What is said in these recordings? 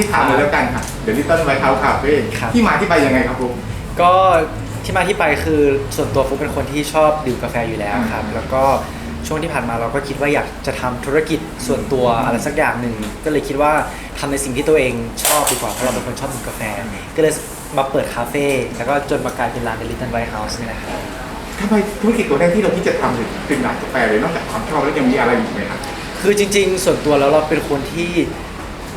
พี่ถามเลยแล้วกันค่ะ เดี๋ยวลิตเติ้ลไวท์เฮาส์คาเฟ่ครับ ที่มาที่ไปยังไงครับผม ก็ที่มาที่ไปคือส่วนตัวฟุกเป็นคนที่ชอบดื่มกาแฟอยู่แล้วครับ แล้วก็ช่วงที่ผ่านมาเราก็คิดว่าอยากจะทำธุรกิจส่วนตัวอะไรสักอย่างหนึ่งก็เลยคิดว่าทำในสิ่งที่ตัวเองชอบดีกว่าเพราะเราเป็นคนชอบดื่มกาแฟ ก็เลยมาเปิดคาเฟ่แล้วก็จนมากลายเป็นร้านเดลิตันไวท์เฮาส์นี่แหละครับ ทำไมธุรกิจตัวแรกที่เราคิดจะทำถึงเป็นร้านกาแฟเลยนอกจากความชอบแล้วยังมีอะไรอีกไหมครับ คือจริงๆ ส่วนตัวแล้วเราเป็นคนที่เ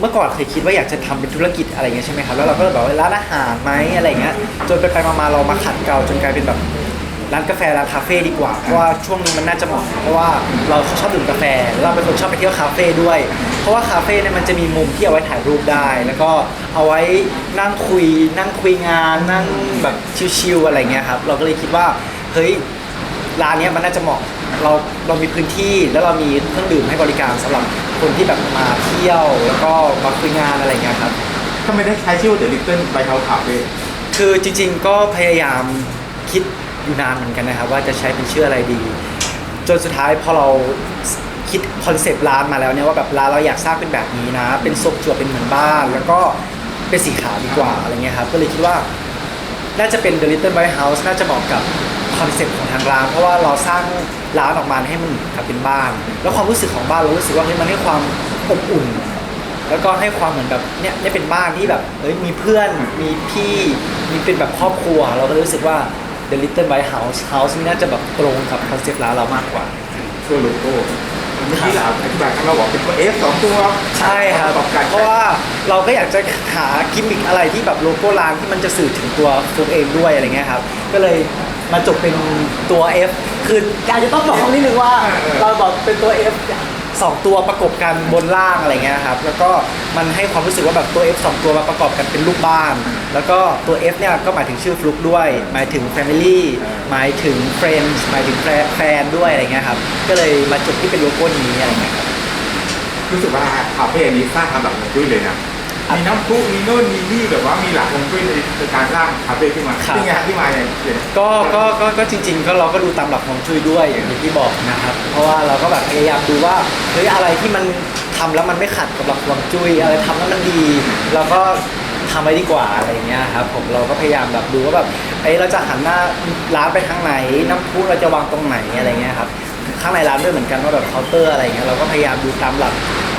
มื่อก่อนเคยคิดว่าอยากจะทำเป็นธุรกิจอะไรเงี้ยใช่ไหมครับแล้วเราก็เลยแบบว่าร้านอาหารไหมอะไรเงี้ยจนไปไปๆมาๆเรามาขัดเกลาจนกลายเป็นแบบร้านกาแฟร้านคาเฟ่ดีกว่าเพราะว่าช่วงนี้มันน่าจะเหมาะเพราะว่าเราชอบดื่มกาแฟเราเป็นคนชอบไปเที่ยวคาเฟ่ด้วย เพราะว่าคาเฟ่เนี่ยมันจะมีมุมที่เอาไว้ถ่ายรูปได้ แล้วก็เอาไว้นั่งคุย นั่งคุยงาน นั่งแบบชิลๆอะไรเงี้ยครับเราก็เลยคิดว่าเฮ้ย ร้านเนี้ยมันน่าจะเหมาะเราเรามีพื้นที่แล้วเรามีเครื่องดื่มให้บริการสำหรับคนที่แบบมาเที่ยวแล้วก็มาคุยงานอะไรเงี้ยครับ ทำไมได้ใช้ชื่อว่าเดลิตเติ้ลไวท์เฮาส์คาเฟ่คือจริงๆก็พยายามคิดอยู่นานเหมือนกันนะครับ ว่าจะใช้เป็นชื่ออะไรดี จนสุดท้ายพอเราคิดคอนเซปต์ร้านมาแล้วเนี่ยว่าแบบร้านเราอยากสร้างเป็นแบบนี้นะ เป็นทรงจั่วเป็นเหมือนบ้าน แล้วก็เป็นสีขาวดีกว่าอะไรเงี้ยครับก็เลยคิดว่า น่าจะเป็น The Little White House น่าจะเหมาะกับ คอนเซ็ปต์ของทางร้านเพราะว่าเราสร้างร้านออกมาให้มันเหมือนกับเป็นบ้าน แล้วความรู้สึกของบ้านเรารู้สึกว่าเฮ้ยมันให้ความอบอุ่น แล้วก็ให้ความเหมือนแบบเนี่ยเนี่ยเป็นบ้านที่แบบเอ้ยมีเพื่อนมีพี่มีเป็นแบบครอบครัว เราก็เลยรู้สึกว่า The Little White House House นี่น่าจะแบบตรงกับคอนเซ็ปต์ร้านเรามากกว่าตัวโลโก้เมื่อกี้เราอธิบายข้างเราบอกเป็นตัวเอฟสองตัวใช่ครับประกอบกันเพราะว่าเราก็อยากจะหากิมมิคอะไรที่แบบโลโก้ร้านที่มันจะสื่อถึงตัวฟุกเองด้วยอะไรเงี้ยครับก็เลย มาจบเป็นตัว F คือการจะต้องบอกนิดนึงว่า เราบอกเป็นตัว F สองตัวประกบกันบนล่างอะไรเงี้ยครับ แล้วก็มันให้ความรู้สึกว่าแบบตัว F สองตัวมาประกอบกันเป็นรูปบ้าน แล้วก็ตัว F เนี่ยก็หมายถึงชื่อฟลุกด้วย หมายถึง Family หมายถึง Friends หมายถึงแฟนด้วยอะไรเงี้ยครับ ก็เลยมาจบที่เป็นโลโก้นี้อะไรเงี้ยครับรู้สึกว่าคาเฟ่นี้สร้างทำแบบฮวงจุ้ยเลยนะ มีน้ำพุมีโน่นมีนี่แบบว่ามีหลักฮวงจุ้ยในการสร้างคาเฟ่ขึ้นมาครับที่ไงฮะที่มาเนี่ยเดี๋ยวก็ก็ก็ก็จริง ๆ ก็เราก็ดูตามหลักของจุ้ยด้วยอย่างที่พี่บอกนะครับเพราะว่าเราก็แบบพยายามดูว่าเฮ้ยอะไรที่มันทำแล้วมันไม่ขัดกับหลักของจุ้ยอะไรทำแล้วมันดีเราก็ทำไว้ดีกว่าอะไรอย่างเงี้ยครับผมเราก็พยายามแบบดูว่าแบบเอ้ยเราจะหันหน้าร้านไปทางไหน น้ำพุเราจะวางตรงไหนอะไรเงี้ยครับข้างในร้านด้วยเหมือนกันว่าแบบเคาน์เตอร์อะไรเงี้ยเราก็พยายามดูตามหลัก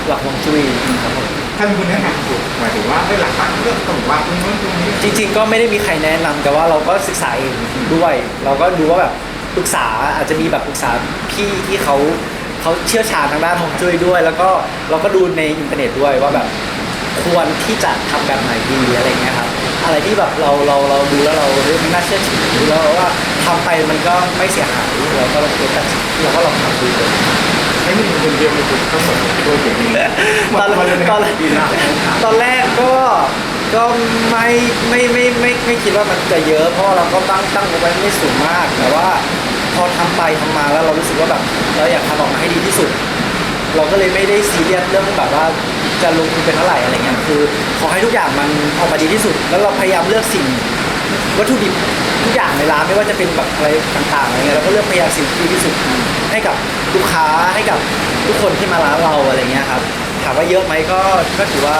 หลักของจุ้ยครับผม ถ้ามีคนแนะนำถูกหมายถึงว่าให้หลักฐานเรื่องต้องวางตรงนู้นตรงนี้จริง ๆ ก็ไม่ได้มีใครแนะนำแต่ว่าเราก็ศึกษาเองด้วย เราก็ดูว่าแบบปรึกษาอาจจะมีแบบปรึกษาพี่ที่เขาเขาเชี่ยวชาญทางด้านฮวงจุ้ยด้วย แล้วก็เราก็ดูในอินเทอร์เน็ตด้วยว่าแบบควรที่จะทำแบบไหนดีอะไรเงี้ยครับอะไรที่แบบเราเราเราดูแล้วเราเฮ้ยมันน่าเชื่อถือแล้วว่าทำไปมันก็ไม่เสียหายเราก็เราก็ตัดเราก็ลองทำดูเลย ไอ้นี่มันคนเดียวมันถูกทั้งหมดโดยอย่างนี้ตอนมาเลยตอนดีนะตอนแรกก็ก็ไม่ไม่ไม่ไม่ไม่คิดว่ามันจะเยอะเพราะว่าเราก็ตั้งตั้งไว้ไม่สูงมากแต่ว่าพอทำไปทำมาแล้วเรารู้สึกว่าแบบเราอยากทำออกมาให้ดีที่สุด เราก็เลยไม่ได้ซีเรียสเรื่องแบบว่าจะลงทุนเป็นเท่าไหร่อะไรเงี้ยคือ ขอให้ทุกอย่างมันออกมาดีที่สุด แล้วเราพยายามเลือกสิ่งวัตถุดิบทุกอย่างในร้านไม่ว่าจะเป็นแบบอะไรต่างๆอะไรเงี้ยเราก็เลือกพยายามสิ่งที่ดีที่สุด ให้กับลูกค้าให้กับทุกคนที่มาร้านเราอะไรเงี้ยครับถามว่าเยอะไหมก็ก็ถือว่า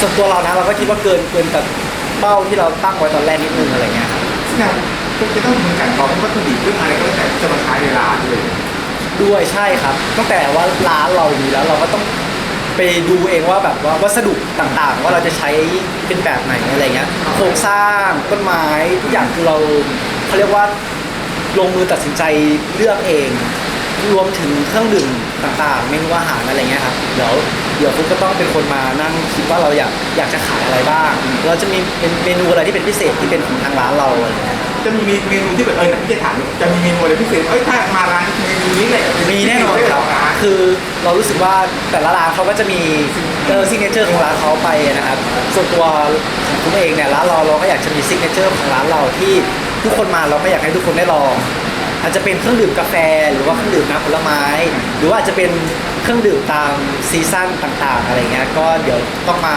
ส่วนตัวเรานะเราก็คิดว่าเกินเกินกับเป้าที่เราตั้งไว้ตอนแรกนิดนึงอะไรเงี้ยครับซึ่งเราจะต้องมีการบอกวัตถุดิบเรื่องอะไรก็แล้วแต่จะมาใช้ในร้านเลยด้วยใช่ครับตั้งแต่ว่าร้านเราดีแล้วเราก็ต้องไปดูเองว่าแบบว่าวัสดุต่างๆ ว่าเราจะใช้เป็นแบบไหนอะไรเงี้ยโครงสร้างต้นไม้ทุกอย่างคือเราเขาเรียกว่า ลงมือตัดสินใจเลือกเอง รวมถึงเครื่องดื่มต่างๆ เมนูอาหารอะไรเงี้ยครับเดี๋ยวเดี๋ยวฟุกก็ต้องเป็นคนมานั่งคิดว่าเราอยากอยากจะขายอะไรบ้าง เราจะมีเป็นเมนูอะไรที่เป็นพิเศษที่เป็นของทางร้านเราอะไรเงี้ยจะมีเมนูที่แบบเออพี่จะถามจะมีเมนูอะไรพิเศษเอ้ยถ้ามาร้านเมนูนี้เลยมีแน่นอนครับคือเรารู้สึกว่าแต่ละร้านเขาก็จะมีเออซิกเนเจอร์ของร้านเขาไปนะครับส่วนตัวของผมเองเนี่ยร้านเราเราก็อยากจะมีซิกเนเจอร์ของร้านเราที่ ทุกคนมาเราก็อยากให้ทุกคนได้ลอง อาจจะเป็นเครื่องดื่มกาแฟหรือว่าเครื่องดื่มน้ำผลไม้ หรือว่าอาจจะเป็นเครื่องดื่มตามซีซั่นต่างๆ อะไรเงี้ยก็เดี๋ยวต้องมา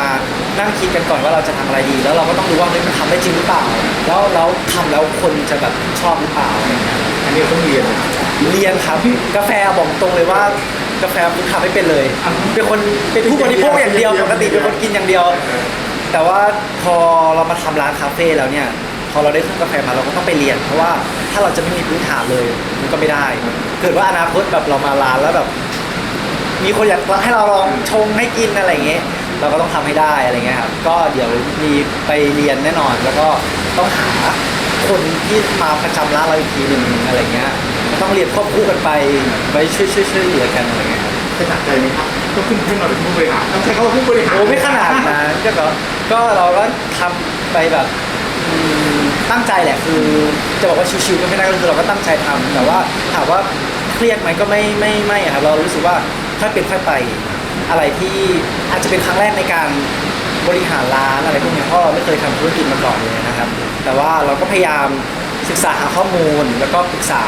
นั่งคิดกันก่อนว่าเราจะทำอะไรดี แล้วเราก็ต้องดูว่าเฮ้ยมันทำได้จริงหรือเปล่า แล้วแล้วทำแล้วคนจะแบบชอบหรือเปล่าอะไรเงี้ยอันนี้ต้องเรียนเรียนครับกาแฟบอกตรงเลยว่ากาแฟผมทำไม่เป็นเลย เป็นคนเป็นผู้บริโภคอย่างเดียวปกติเป็นคนกินอย่างเดียว แต่ว่าพอเรามาทำร้านคาเฟ่แล้วเนี่ย พอเราได้เครื่องกาแฟมาเราก็ต้องไปเรียน เพราะว่าถ้าเราจะไม่มีพื้นฐานเลยมันก็ไม่ได้ เกิดว่าอนาคตแบบเรามาร้านแล้วแบบ มีคนอยากให้เราลองชงให้กินอะไรอย่างเงี้ยเราก็ต้องทำให้ได้อะไรเงี้ยครับก็เดี๋ยวมีไปเรียนแน่นอน แล้วก็ต้องหาคนที่มาประจำร้านเราอีกทีหนึ่งอะไรเงี้ยก็ต้องเรียนควบคู่กันไปไว้ช่วยช่วยช่วยเหลือกันอะไรเงี้ยครับจะหนักใจไหมครับต้องขึ้นขึ้นมาเป็นผู้บริหารต้องใช้คำว่าผู้บริหารโอ้ไม่ขนาดนั้นก็แบบก็เราก็ทำไปแบบอืม ตั้งใจแหละคือจะบอกว่าชิวๆก็ไม่ได้ก็คือเราก็ตั้งใจทำแต่ว่าถามว่าเครียดไหมก็ไม่ไม่ไม่อะครับเรารู้สึกว่าค่อยเป็นค่อยไปอะไรที่อาจจะเป็นครั้งแรกในการบริหารร้านอะไรพวกเนี้ยเพราะเราไม่เคยทำธุรกิจมาก่อนเลยนะครับ แต่ว่าเราก็พยายามศึกษาหาข้อมูลแล้วก็ปรึกษา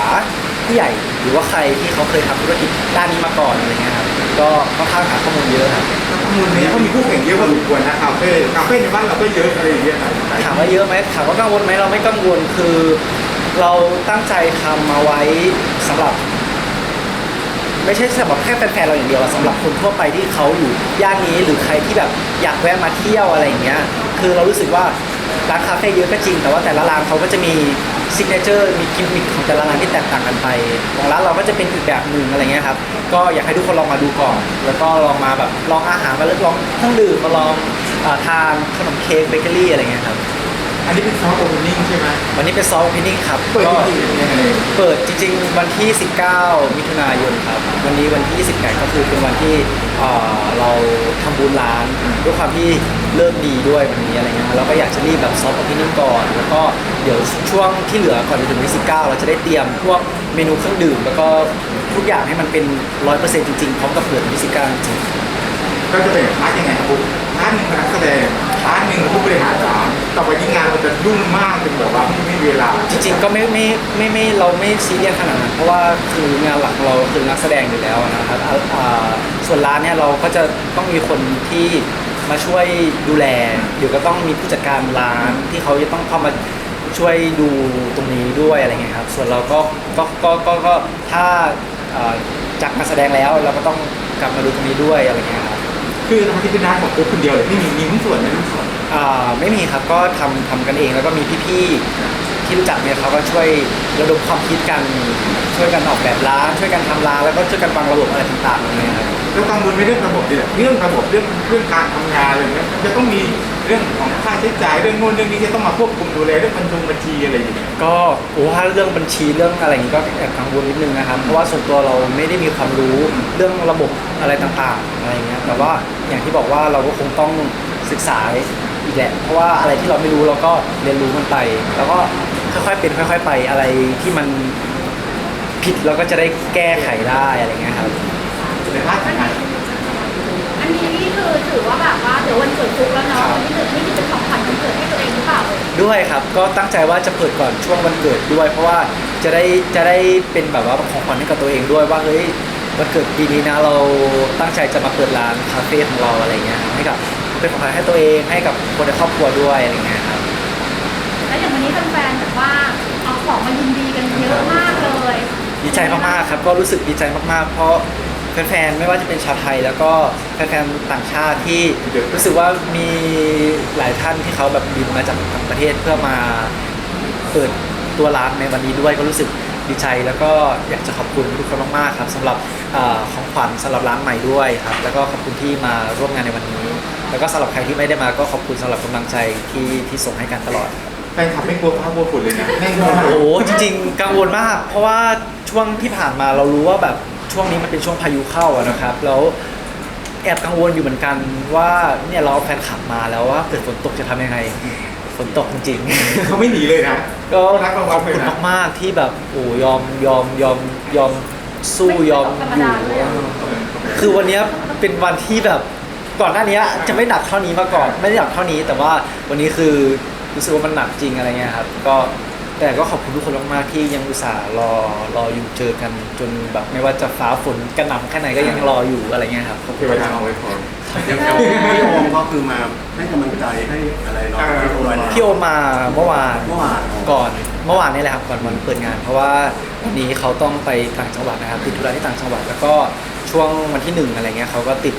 ผู้ใหญ่หรือว่าใครที่เขาเคยทำธุรกิจด้านนี้มาก่อนอะไรเงี้ยครับก็ค่อนข้างหาข้อมูลเยอะครับข้อมูลนี้เขามีคู่แข่งเยอะพอสมควรนะคาเฟ่คาเฟ่ในบ้านเราก็เยอะอะไรอย่างเงี้ยถามว่าเยอะไหมถามว่ากังวลไหมเราไม่กังวลคือ เราตั้งใจทำมาไว้สำหรับ ไม่ใช่สำหรับแค่แฟนๆเราอย่างเดียวอะสำหรับคนทั่วไปที่เขาอยู่ย่านนี้หรือใครที่แบบอยากแวะมาเที่ยวอะไรอย่างเงี้ย คือเรารู้สึกว่าร้านคาเฟ่เยอะก็จริง แต่ว่าแต่ละร้านเขาก็จะมี ซิกเนเจอร์มีกิมมิคของแต่ละร้านที่แตกต่างกันไปของร้านเราก็จะเป็นอีกแบบหนึ่งอะไรเงี้ยครับก็อยากให้ทุกคนลองมาดูก่อน แล้วก็ลองมาแบบลองอาหารมาลองเครื่องดื่มมาลองเอ่อทานขนมเค้กเบเกอรี่อะไรเงี้ยครับ อันนี้เป็นซอฟต์โอเพนนิ่งใช่ไหมวันนี้เป็นซอฟต์เพนนิ่งครับเปิดก็ที่ที่ยังไงเปิดจริง ๆ วันที่ 19 มิถุนายนครับ วันนี้วันที่28ก็คือเป็นวันที่เอ่อเราทำบุญร้านด้วยความที่เลิกดีด้วยวันนี้อะไรเงี้ยเราก็อยากจะรีบแบบซอฟต์เพนนิ่งก่อน แล้วก็เดี๋ยวช่วงที่เหลือก่อนจะถึงวันที่19 เราจะได้เตรียมพวกเมนูเครื่องดื่ม แล้วก็ทุกอย่างให้มันเป็น 100%จริงๆพร้อมกับเปิดวันที่19จริง ก็จะเป็นพาร์ทยังไงครับผมพาร์ทหนึ่งเป็นนักแสดง พาร์ทหนึ่งผู้บริหารร้านต่อไปยิ่งงานมันจะยุ่งมากจนแบบว่าไม่มีเวลา จริงๆก็ไม่ไม่ไม่ไม่เราไม่ซีเรียสขนาดนั้นเพราะว่าคืองานหลักของเราคือนักแสดงอยู่แล้วนะครับอ่าส่วนร้านเนี่ยเราก็จะต้องมีคนที่มาช่วยดูแลเดี๋ยวก็ต้องมีผู้จัดการร้านที่เขาจะต้องเข้ามาช่วยดูตรงนี้ด้วยอะไรเงี้ยครับส่วนเราก็ก็ก็ก็ก็ถ้าอ่าจากการแสดงแล้วเราก็ต้องกลับมาดูตรงนี้ด้วยอะไรเงี้ย คือทางที่เป็นร้าของปุ๊บคนเดียวเลยไม่มีมีหุ้นส่วนไม่หุ้นส่วนอ่าไม่มีครับก็ทำทำกันเองแล้วก็มีพี่ๆที่รู้จักเนี่ยเขาก็ช่วยระดมความคิดกันช่วยกันออกแบบร้าน ช่วยกันทำร้านแล้วก็ช่วยกันวางระบบอะไรต่างๆอย่างเงี้ยครับ แล้วกังวลในเรื่องระบบดิเรื่องระบบเรื่องเรื่องการทำงานอะไรเงี้ยมันจะต้องมี เรื่องของค่าใช้จ่ายเรื่องโน้นเรื่องนี้จะต้องมาควบคุมดูแลเรื่องบัญชีบัญชีอะไรอย่างเงี้ยก็โอ้ถ้าเรื่องบัญชีเรื่องอะไรอย่างงี้ก็แอบกังวลนิดนึงนะครับ เพราะว่าส่วนตัวเราไม่ได้มีความรู้เรื่องระบบอะไรต่างๆอะไรเงี้ยแต่ว่าอย่างที่บอกว่าเราก็คงต้องศึกษาอีกแหละเพราะว่าอะไรที่เราไม่รู้เราก็เรียนรู้มันไป แล้วก็ค่อยๆเป็นค่อย ๆ ไปอะไรที่มันผิดเราก็จะได้แก้ไขได้อะไรเงี้ยครับ ในภาคงานอันนี้นี่คือ ถือว่าแบบว่าเดี๋ยววันเกิดฟุกแล้วเนาะวันที่หนึ่งนี่คือเป็นของขวัญวันเกิดให้ตัวเองหรือเปล่าเอ่ยด้วยครับ ก็ตั้งใจว่าจะเปิดก่อนช่วงวันเกิดด้วย เพราะว่าจะได้จะได้เป็นแบบว่าของขวัญให้กับตัวเองด้วยว่าเฮ้ยวันเกิดปีนี้นะเราตั้งใจจะมาเปิดร้านคาเฟ่ของเราอะไรเงี้ยครับให้กับเป็นของขวัญให้ตัวเองให้กับคนในครอบครัวด้วยอะไรเงี้ยครับแล้วอย่างวันนี้แฟนๆแบบว่าเอาของมายินดีกันเยอะมากเลย ดีใจมากๆครับก็รู้สึกดีใจมากๆ เพราะ แฟนๆ ไม่ว่าจะเป็นชาวไทย แล้วก็แฟนๆ ต่างชาติที่รู้สึกว่ามีหลายท่านที่เขาแบบบินมาจากต่างประเทศเพื่อมาเปิดตัวร้านในวันนี้ด้วยก็รู้สึกดีใจแล้วก็อยากจะขอบคุณทุกคนมากๆครับสำหรับเออของขวัญสำหรับร้านใหม่ด้วยครับแล้วก็ขอบคุณที่มาร่วมงานในวันนี้ แล้วก็สำหรับใครที่ไม่ได้มาก็ขอบคุณสำหรับกำลังใจที่ที่ส่งให้กันตลอดแฟนคลับไม่กลัวฟ้ากลัวฝุ่นเลยนะแน่นอนโอ้โหจริง ๆ กังวลมาก เพราะว่าช่วงที่ผ่านมาเรารู้ว่าแบบ ช่วงนี้มันเป็นช่วงพายุเข้าอะนะครับ แล้วแอบกังวลอยู่เหมือนกันว่าเนี่ยเราเอาแฟนขับมาแล้วว่าเกิดฝนตกจะทำยังไง ฝนตกจริงๆ เขาไม่หนีเลยนะ ก็รักเราขอบคุณมากๆที่แบบโอ้ยอมยอมยอมยอมสู้ยอมอยู่คือวันเนี้ยเป็นวันที่แบบก่อนหน้านี้จะไม่หนักเท่านี้มาก่อน ไม่ได้หนักเท่านี้แต่ว่าวันนี้คือรู้สึกว่ามันหนักจริงอะไรเงี้ยครับ ก็ แต่ก็ขอบคุณทุกคนมากๆที่ยังอุตส่าห์รอรออยู่เจอกันจนแบบไม่ว่าจะฟ้าฝนกระหน่ำแค่ไหนก็ยังรออยู่อะไรเงี้ยครับขอบเทคุณวมาดากเอาไว้พออย่างอย่างพี่โอมก็คือมาให้กำลังใจให้อะไรเนาะอ่าพี่โอมพี่โอมาเมื่อวาน เมื่อวานก่อนเมื่อวานนี่แหละครับก่อนวันเปิดงาน เพราะว่าวันนี้เขาต้องไปต่างจังหวัดนะครับติดธุระที่ต่างจังหวัด แล้วก็ชช่วงวันที่หนึ่งอะไรเงี้ยเขาก็ติด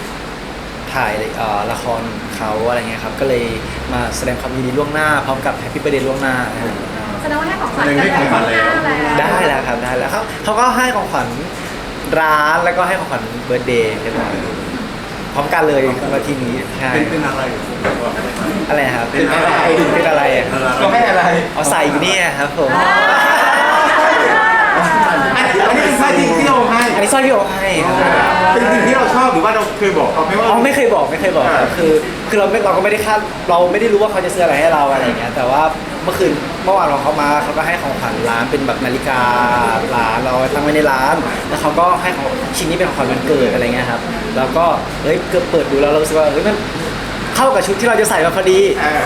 ถ่ายเอ่อละครเขาอะไรเงี้ยครับก็เลยมาแสดงความยินดีล่วงหน้าพร้อมกับแฮปปี้ i r t h d a y ล่วงหน้าแส ดงว่าให้ของขวัญแสดงให้ของขวัญแล้วได้ได้แล้วครับได้แล้วเขาเขาก็ให้ของขวัญร้านแล้วก็ให้ของขวัญเบิร์ดเดย์เรียบร้อยพร้อมกันเลยวันที่นี้ใช่เป็นเป็นอะไรอะไรนะครับเป็นอะไรเป็นอะไรอะก็ให้อะไรเอาใส่อยู่เนี่ยครับผมอันนี้อันนี้เป็นสร้อยที่ที่เราให้อันนี้สร้อยที่โอให้ครับเป็นสิ่งที่เราชอบหรือว่าเราเคยบอกเขาไหมว่าอ๋อไม่เคยบอกไม่เคยบอกครับคือ คือเราไม่เราก็ไม่ได้คาดเราไม่ได้รู้ว่าเขาจะซื้ออะไรให้เราอะไรอย่างเงี้ยแต่ว่า เมื่อคืนเมื่อวานเราเขามาเขาก็ให้ของขวัญร้านเป็นแบบนาฬิการ้านเราเอาไว้ตั้งไว้ในร้าน แล้วเขาก็ให้ของชิ้นนี้เป็นของขวัญวันเกิดอะไรเงี้ยครับแล้วก็เฮ้ยเกิดเปิดดูแล้วเรารู้สึกว่าเฮ้ยมันเข้ากับชุดที่เราจะใส่มาพอดี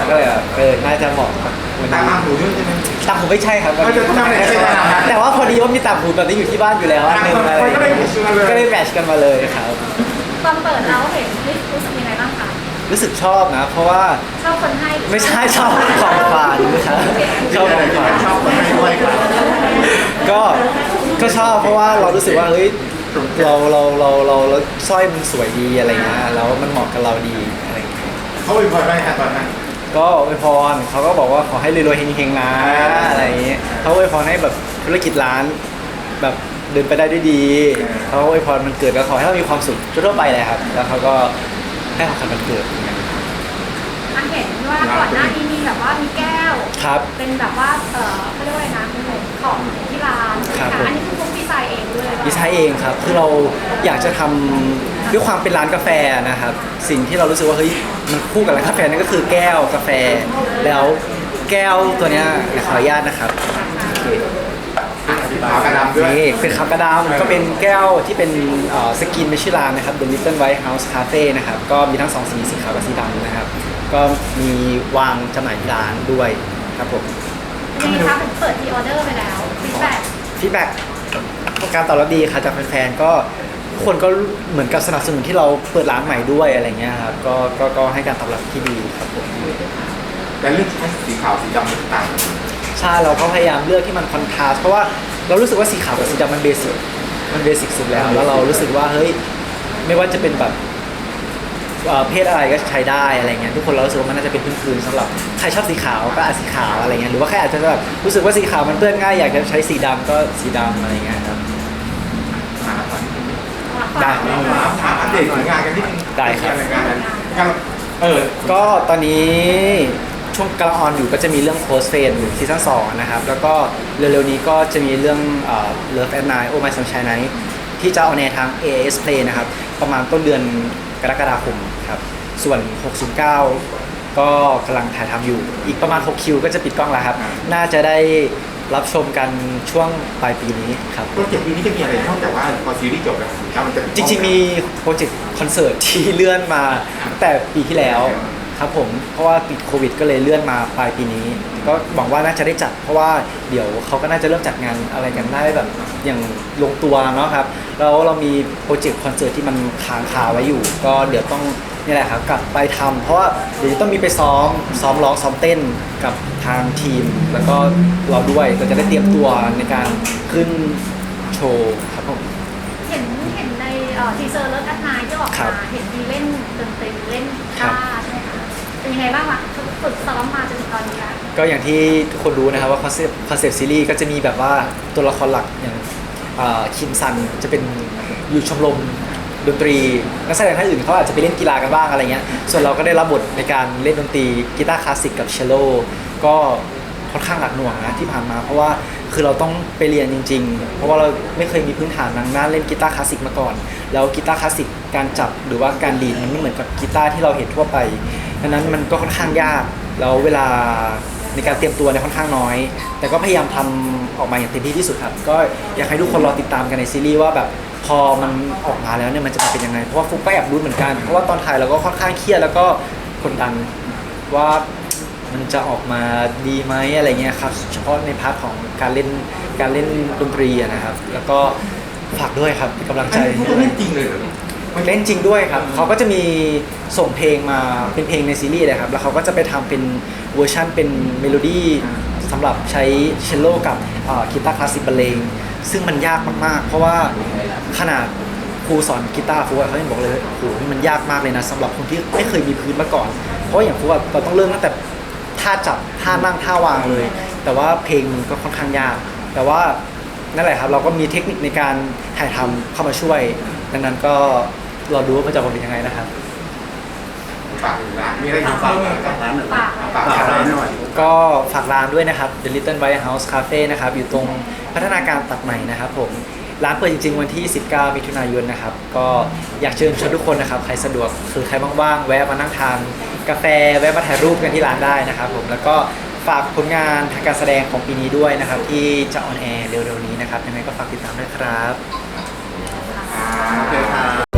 ก็เลยแบบเออน่าจะเหมาะกับวันตามนี้ มาหมูด้วยใช่ไหม ต่างหูไม่ใช่ครับเออจะทำอะไรใช่ไหมแต่ว่าพอดีว่ามีต่างหูแบบนี้อยู่ที่บ้านอยู่แล้วอันหนึงอะไรอย่างมันก็เลยเงี้ยแมทช์กันเลยก็เลยแมทช์กันมาเลยครับ ตอนเปิดเราเห็นรู้สึกยังไงบ้างคะ รู้สึกชอบนะ เพราะว่าชอบคนให้หรือไม่ใช่ชอบของขวัญครับชอบของขวัญชอบคนให้ด้วยครับก็ก็ชอบเพราะว่าเรารู้สึกว่าเฮ้ยเราเราเราเราเราสร้อยมันสวยดีอะไรเงี้ยแล้วมันเหมาะกับเราดีอะไรเงี้ยเขาไปพอได้ครับตอนนั้นก็อวยพรเขาก็บอกว่าขอให้รวยๆเฮงๆนะอะไรอย่างเงี้ยเขาอวยพรให้แบบธุรกิจร้าน แบบเดินไปได้ด้วยดีเขาอวยพรมันเกิดก็ขอให้เรามีความสุขทั่วๆไปเลยครับ แล้วเขาก็ ให้ของขวัญมันเกิดเหมือนกันอันเห็นว่าก่อนหน้านี้มีแบบว่ามีแก้ว ครับ เป็นแบบว่า เออเขาเรียกว่าอะไรนะเป็นของที่ร้านครับค่ะผม อันนี้คือพวกดีไซน์เองด้วยหรือเปล่าดีไซน์เองครับคือเราอยากจะทำด้วยความเป็นร้านกาแฟนะครับ สิ่งที่เรารู้สึกว่าเฮ้ยมันคู่กับร้านกาแฟนั่นก็คือแก้วกาแฟ แล้วแก้วตัวเนี้ยเดี๋ยวขออนุญาตนะครับโอเค ขาวกระดำด้วย นี่เป็นขาวกระดำก็เป็นแก้วที่เป็นเอ่อสกินไม่ชื่อร้านนะครับ The Little White House Cafe นะครับ ก็มีทั้งสองสีสีขาวกับสีดำนะครับ ก็มีวางจำหน่ายที่ร้านด้วยครับผมยังไงคะผมเปิดทีออเดอร์ไปแล้วฟีดแบ็กฟีดแบ็กการตอบรับดีค่ะจากแฟนๆก็ทุกคนก็เหมือนกับสนับสนุนที่เราเปิดร้านใหม่ด้วยอะไรเงี้ยครับก็ก็ก็ให้การตอบรับที่ดีครับผมแต่เรื่องใช้สีขาวสีดำมันต่างกันใช่เราก็พยายามเลือกที่มันคอนทราสต์เพราะว่า เรารู้สึกว่าสีขาวกับสีดำมันเบสิกมันเบสิกสุดแล้ว แล้วเรารู้สึกว่าเฮ้ยไม่ว่าจะเป็นแบบเอ่อเพศอะไรก็ใช้ได้อะไรเงี้ยทุกคนเรารู้สึกว่ามันน่าจะเป็นพื้นๆสำหรับใครชอบสีขาวก็อาจสีขาวอะไรเงี้ยหรือว่าใครอาจจะแบบรู้สึกว่าสีขาวมันเปื้อนง่ายอยากจะใช้สีดำก็สีดำอะไรเงี้ยครับ ได้ ถามถามอัปเดตผลงานกันนิดนึงได้ครับงานกันเออ ก็ตอนนี้ ช่วงกำลังออนอยู่ก็จะมีเรื่อง Close Friend อยู่ซีซั่น2นะครับ แล้วก็เร็วๆนี้ก็จะมีเรื่องเอ่อ Love at Night Oh My Sunshine Night ที่จะเอาในทาง AS Play นะครับ ประมาณต้นเดือนกรกฎาคมครับ ส่วน 609 ก็กำลังถ่ายทำอยู่ อีกประมาณ 6 คิวก็จะปิดกล้องแล้วครับ น่าจะได้รับชมกันช่วงปลายปีนี้ครับ โปรเจกต์ปีนี้จะมีอะไรนอกจากว่าพอซีรีส์จบแล้วแล้วมันจะจริงๆมีโปรเจกต์คอนเสิร์ตที่เลื่อนมาตั้งแต่ปีที่แล้ว ครับผมเพราะว่าติดโควิด ก็เลยเลื่อนมาปลายปีนี้ ก็หวังว่าน่าจะได้จัด เพราะว่าเดี๋ยวเขาก็น่าจะเริ่มจัดงานอะไรกันได้แบบอย่างลงตัวเนาะครับแล้วเรามีโปรเจกต์คอนเสิร์ตที่มันค้างคาไว้อยู่ ก็เดี๋ยวต้องนี่แหละครับกลับไปทำเพราะว่าเดี๋ยวจะต้องมีไปซ้อมซ้อมร้องซ้อมเต้นกับทางทีม แล้วก็เราด้วยเราจะได้เตรียมตัวในการขึ้นโชว์ครับผมเห็นเห็นในทีเซอร์เลิฟแอดไนที่ออกครับมาเห็นมีเล่นดนตรีเล่นกีครับตาร์ใช่ไหมคะ เป็นยังไงบ้างวะฝึกซ้อมมาจนถึงตอนนี้แล้วก็อย่างที่ทุกคนรู้นะครับว่าคอนเซปต์คอนเซปต์ซีรีส์ก็จะมีแบบว่าตัวละครหลักอย่างคิมซันจะเป็นอยู่ชมรมดนตรีนักแสดงท่านอื่นเขาอาจจะไปเล่นกีฬากันบ้างอะไรเงี้ย ส่วนเราก็ได้รับบทในการเล่นดนตรีกีตาร์คลาสสิกกับเชลโลก็ค่อนข้างหนักหน่วงนะที่ผ่านมา เพราะว่าคือเราต้องไปเรียนจริง ๆ เพราะว่าเราไม่เคยมีพื้นฐานทางด้านเล่นกีตาร์คลาสสิกมาก่อน แล้วกีตาร์คลาสสิกการจับหรือว่าการดีดมันไม่เหมือนกับกีตาร์ที่เราเห็นทั่วไป ดังนั้นมันก็ค่อนข้างยากแล้วเวลาในการเตรียมตัวเนี่ยค่อนข้างน้อย แต่ก็พยายามทำออกมาอย่างเต็มที่ที่สุดครับ ก็อยากให้ทุกคนรอติดตามกันในซีรีส์ว่าแบบพอมันออกมาแล้วเนี่ยมันจะเป็นยังไง เพราะว่าฟุกก็แอบรู้เหมือนกัน เพราะว่าตอนถ่ายเราก็ค่อนข้างเครียดแล้วก็กดดันว่ามันจะออกมาดีไหมอะไรเงี้ยครับ เฉพาะในพาร์ทของการเล่นการเล่นดนตรีนะครับ แล้วก็ฝากด้วยครับเป็นกำลังใจอันนี้เขาเล่นจริงเลย มันเล่นจริงด้วยครับเขาก็จะมีส่งเพลงมาเป็นเพลงในซีรีส์เลยครับแล้วเขาก็จะไปทำเป็นเวอร์ชันเป็นเมโลดี้สำหรับใช้เชลโลกับกีตาร์คลาสสิกบรรเลงซึ่งมันยากมากๆ เพราะว่าขนาดครูสอนกีตาร์ครูเขายังบอกเลยโอ้โหมันยากมากเลยนะสำหรับคนที่ไม่เคยมีพื้นมาก่อน เพราะอย่างครูเราต้องเริ่มตั้งแต่ท่าจับท่านั่งท่าวางเลย แต่ว่าเพลงมันก็ค่อนข้างยาก แต่ว่านั่นแหละครับเราก็มีเทคนิคในการถ่ายทำเข้ามาช่วย ดังนั้นก็ รอดูว่ามันจะออกมาเป็นยังไงนะครับ ฝากร้านมีอะไรอยู่ฝาเพิ่กมไหมฝากร้านหน่อยฝากฝากฝากร้าร้านนหน่อย ก็ฝากร้านด้วยนะครับ The Little White House Cafe นะครับ อยู่ตรงพัฒนาการตัดใหม่นะครับผม ร้านเปิดจริง ๆ วันที่ 19 มิถุนายนนะครับ ก็อยากเชิญชวนทุกคนนะครับ ใครสะดวกคือใครว่างๆ แวะมานั่งทานกาแฟ แวะมาถ่ายรูปกันที่ร้านได้นะครับผม แล้วก็ฝากผลงานทางการแสดงของปีนี้ด้วยนะครับ ที่จะออนแอร์เร็วๆนี้นะครับ ยังไงก็ฝากติดตามด้วยครับอ่าโอเคครับ